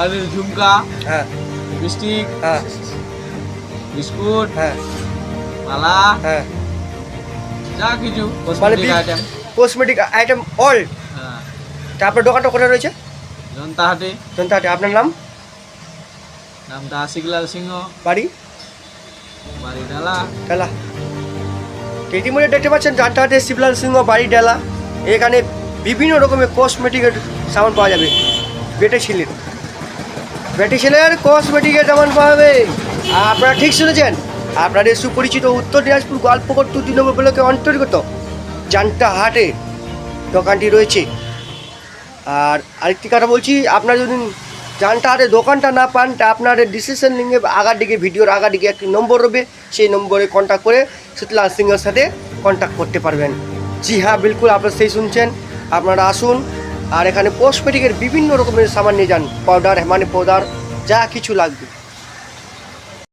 কানের ঝুমকা হ্যাঁ। লিপস্টিক হ্যাঁ। বিস্কুট হ্যাঁ। মালা হ্যাঁ। যা কিছু cosmetic item cosmetic item all হ্যাঁ। তা আপনার দোকানটা কোথায় রয়েছে? জনতাহাটে। জনতাহাটে। আপনার নাম? নামটা আশিকলাল সিংহ। বাড়ি? বাড়ি ডালা। ডালা। ইতিমধ্যে দেখতে পাচ্ছেন জনতাহাটে শিবলাল সিংহ বাড়ি ডালা। এখানে বিভিন্ন রকমের কসমেটিকের সামান পাওয়া যাবে। বেটে ছেলের কসমেটিকের সামান পাওয়া যাবে আপনারা ঠিক শুনেছেন? আপনাদের সুপরিচিত উত্তর দিনাজপুর গল্পকর দু নম্বর ব্লকে অন্তর্গত জানটা হাটে দোকানটি রয়েছে। আর আরেকটি কথা বলছি, আপনারা যদি জানটা হাটে দোকানটা না পান, তা আপনাদের ডিসিশন লিঙ্কে আগার দিকে ভিডিওর আগার দিকে একটি নম্বর রবে, সেই নম্বরে কন্ট্যাক্ট করে শীতলাল সিংহের সাথে কন্ট্যাক্ট করতে পারবেন। জি হ্যাঁ বিলকুল, আপনারা সেই শুনছেন। আপনারা আসুন আর এখানে কসমেটিকের বিভিন্ন রকমের সামান নিয়ে যান পাউডার মানে পাউডার যা কিছু লাগবে।